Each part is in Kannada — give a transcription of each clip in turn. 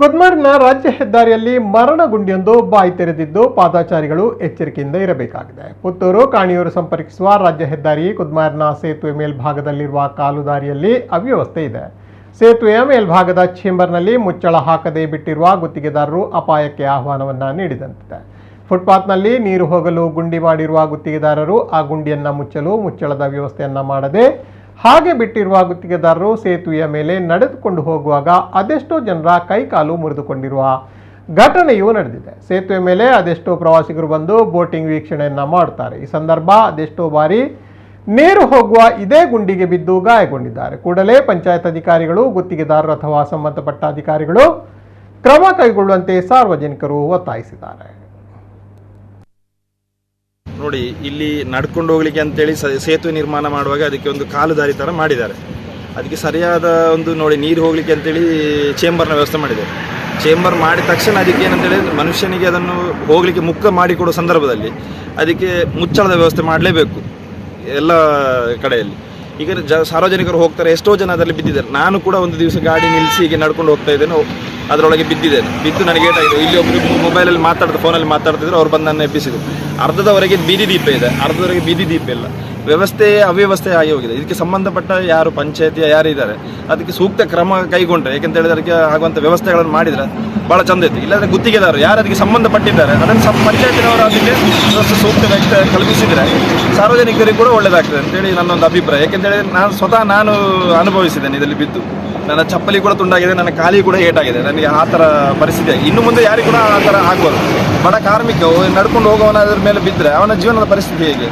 ಕುದ್ಮರ್ನ ರಾಜ್ಯ ಹೆದ್ದಾರಿಯಲ್ಲಿ ಮರಣ ಗುಂಡಿಯೊಂದು ಬಾಯಿ ತೆರೆದಿದ್ದು ಪಾದಾಚಾರಿಗಳು ಎಚ್ಚರಿಕೆಯಿಂದ ಇರಬೇಕಾಗಿದೆ. ಪುತ್ತೂರು ಕಾಣಿಯೂರು ಸಂಪರ್ಕಿಸುವ ರಾಜ್ಯ ಹೆದ್ದಾರಿ ಕುದ್ಮಾರ್ನ ಸೇತುವೆ ಮೇಲ್ಭಾಗದಲ್ಲಿರುವ ಕಾಲುದಾರಿಯಲ್ಲಿ ಅವ್ಯವಸ್ಥೆ ಇದೆ. ಸೇತುವೆಯ ಮೇಲ್ಭಾಗದ ಚೇಂಬರ್ನಲ್ಲಿ ಮುಚ್ಚಳ ಹಾಕದೇ ಬಿಟ್ಟಿರುವ ಗುತ್ತಿಗೆದಾರರು ಅಪಾಯಕ್ಕೆ ಆಹ್ವಾನವನ್ನು ನೀಡಿದಂತಿದೆ. ಫುಟ್ಪಾತ್ನಲ್ಲಿ ನೀರು ಹೋಗಲು ಗುಂಡಿ ಮಾಡಿರುವ ಗುತ್ತಿಗೆದಾರರು ಆ ಗುಂಡಿಯನ್ನು ಮುಚ್ಚಲು ಮುಚ್ಚಳದ ವ್ಯವಸ್ಥೆಯನ್ನು ಮಾಡದೆ ಹಾಗೆ ಬಿಟ್ಟಿರುವ ಗುತ್ತಿಗೆದಾರರು ಸೇತುವೆಯ ಮೇಲೆ ನಡೆದುಕೊಂಡು ಹೋಗುವಾಗ ಅದೆಷ್ಟೋ ಜನರ ಕೈಕಾಲು ಮುರಿದುಕೊಂಡಿರುವ ಘಟನೆಯು ನಡೆದಿದೆ. ಸೇತುವೆ ಮೇಲೆ ಅದೆಷ್ಟೋ ಪ್ರವಾಸಿಗರು ಬಂದು ಬೋಟಿಂಗ್ ವೀಕ್ಷಣೆಯನ್ನು ಮಾಡುತ್ತಾರೆ ಈ ಸಂದರ್ಭ ಅದೆಷ್ಟೋ ಬಾರಿ ನೀರು ಹೋಗುವ ಇದೇ ಗುಂಡಿಗೆ ಬಿದ್ದು ಗಾಯಗೊಂಡಿದ್ದಾರೆ. ಕೂಡಲೇ ಪಂಚಾಯತ್ ಅಧಿಕಾರಿಗಳು, ಗುತ್ತಿಗೆದಾರರು ಅಥವಾ ಸಂಬಂಧಪಟ್ಟ ಅಧಿಕಾರಿಗಳು ಕ್ರಮ ಕೈಗೊಳ್ಳುವಂತೆ ಸಾರ್ವಜನಿಕರು ಒತ್ತಾಯಿಸಿದ್ದಾರೆ. ನೋಡಿ, ಇಲ್ಲಿ ನಡ್ಕೊಂಡು ಹೋಗ್ಲಿಕ್ಕೆ ಅಂತೇಳಿ ಸೇತುವೆ ನಿರ್ಮಾಣ ಮಾಡುವಾಗ ಅದಕ್ಕೆ ಒಂದು ಕಾಲು ದಾರಿ ಥರ ಮಾಡಿದ್ದಾರೆ. ಅದಕ್ಕೆ ಸರಿಯಾದ ಒಂದು ನೋಡಿ, ನೀರು ಹೋಗ್ಲಿಕ್ಕೆ ಅಂತೇಳಿ ಚೇಂಬರ್ನ ವ್ಯವಸ್ಥೆ ಮಾಡಿದ್ದಾರೆ. ಚೇಂಬರ್ ಮಾಡಿದ ತಕ್ಷಣ ಅದಕ್ಕೆ ಏನಂತೇಳಿ, ಮನುಷ್ಯನಿಗೆ ಅದನ್ನು ಹೋಗಲಿಕ್ಕೆ ಮುಕ್ತ ಮಾಡಿಕೊಡೋ ಸಂದರ್ಭದಲ್ಲಿ ಅದಕ್ಕೆ ಮುಚ್ಚಳದ ವ್ಯವಸ್ಥೆ ಮಾಡಲೇಬೇಕು ಎಲ್ಲ ಕಡೆಯಲ್ಲಿ. ಈಗ ಜ ಸಾರ್ವಜನಿಕರು ಹೋಗ್ತಾರೆ, ಎಷ್ಟೋ ಜನ ಅದರಲ್ಲಿ ಬಿದ್ದಿದ್ದಾರೆ. ನಾನು ಕೂಡ ಒಂದು ದಿವಸ ಗಾಡಿ ನಿಲ್ಲಿಸಿ ಹೀಗೆ ನಡ್ಕೊಂಡು ಹೋಗ್ತಾ ಇದ್ದೇನೆ. ಅದರೊಳಗೆ ಬಿದ್ದಿದ್ದೇನೆ. ಬಿದ್ದು ನನಗೆ ಏಟಾಗಿದೆ. ಇಲ್ಲಿ ಒಬ್ಬರು ಮೊಬೈಲಲ್ಲಿ ಮಾತಾಡ್ತಾ ಫೋನಲ್ಲಿ ಮಾತಾಡ್ತಿದ್ರು, ಅವ್ರು ಬಂದು ನನ್ನ ಎಬ್ಬಿಸಿದ್ರು. ಅರ್ಧದವರೆಗೆ ಬೀದಿ ದೀಪ ಇದೆ. ಅರ್ಧದವರೆಗೆ ಬೀದಿ ದೀಪ ಇಲ್ಲ. ವ್ಯವಸ್ಥೆ ಅವ್ಯವಸ್ಥೆ ಆಗಿ ಹೋಗಿದೆ. ಇದಕ್ಕೆ ಸಂಬಂಧಪಟ್ಟ ಯಾರು ಪಂಚಾಯತಿಯ ಯಾರು ಇದ್ದಾರೆ, ಅದಕ್ಕೆ ಸೂಕ್ತ ಕ್ರಮ ಕೈಗೊಂಡ್ರೆ, ಯಾಕಂತ ಹೇಳಿದ್ರೆ ಅದಕ್ಕೆ ಆಗುವಂಥ ವ್ಯವಸ್ಥೆಗಳನ್ನು ಮಾಡಿದ್ರೆ ಭಾಳ ಚಂದ ಇತ್ತು. ಇಲ್ಲಾಂದ್ರೆ ಗುತ್ತಿಗೆದಾರರು ಯಾರು ಅದಕ್ಕೆ ಸಂಬಂಧಪಟ್ಟಿದ್ದಾರೆ, ಅದನ್ನು ಸಂ, ಪಂಚಾಯತಿನವರು ಅದಕ್ಕೆ ವ್ಯವಸ್ಥೆ ಸೂಕ್ತ ವ್ಯಕ್ತ ಕಲ್ಪಿಸಿದರೆ ಸಾರ್ವಜನಿಕರಿಗೆ ಕೂಡ ಒಳ್ಳೆಯದಾಗ್ತದೆ ಅಂತೇಳಿ ನನ್ನೊಂದು ಅಭಿಪ್ರಾಯ. ಯಾಕೆಂತೇಳಿ ನಾನು ಸ್ವತಃ ನಾನು ಅನುಭವಿಸಿದ್ದೇನೆ ಇದರಲ್ಲಿ ಬಿದ್ದು. ನನ್ನ ಚಪ್ಪಲಿ ಕೂಡ ತುಂಡಾಗಿದೆ, ನನ್ನ ಖಾಲಿ ಕೂಡ ಏಟಾಗಿದೆ. ನನಗೆ ಆ ಥರ ಪರಿಸ್ಥಿತಿ. ಇನ್ನು ಮುಂದೆ ಯಾರಿಗೂ ಕೂಡ ಆ ಥರ ಆಗ್ಬಾರ್ದು. ಬಡ ಕಾರ್ಮಿಕ ನಡ್ಕೊಂಡು ಹೋಗೋವನ ಅದ್ರ ಮೇಲೆ ಬಿದ್ದರೆ ಅವನ ಜೀವನದ ಪರಿಸ್ಥಿತಿ ಹೇಗೆ?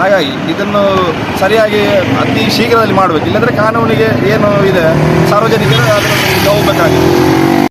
ಹಾಗಾಗಿ ಇದನ್ನು ಸರಿಯಾಗಿ ಅತಿ ಶೀಘ್ರದಲ್ಲಿ ಮಾಡಬೇಕು. ಇಲ್ಲದ್ರೆ ಕಾನೂನಿಗೆ ಏನು ಇದೆ ಸಾರ್ವಜನಿಕರು ಅದನ್ನು ಹೋಗಬೇಕಾಗಿದೆ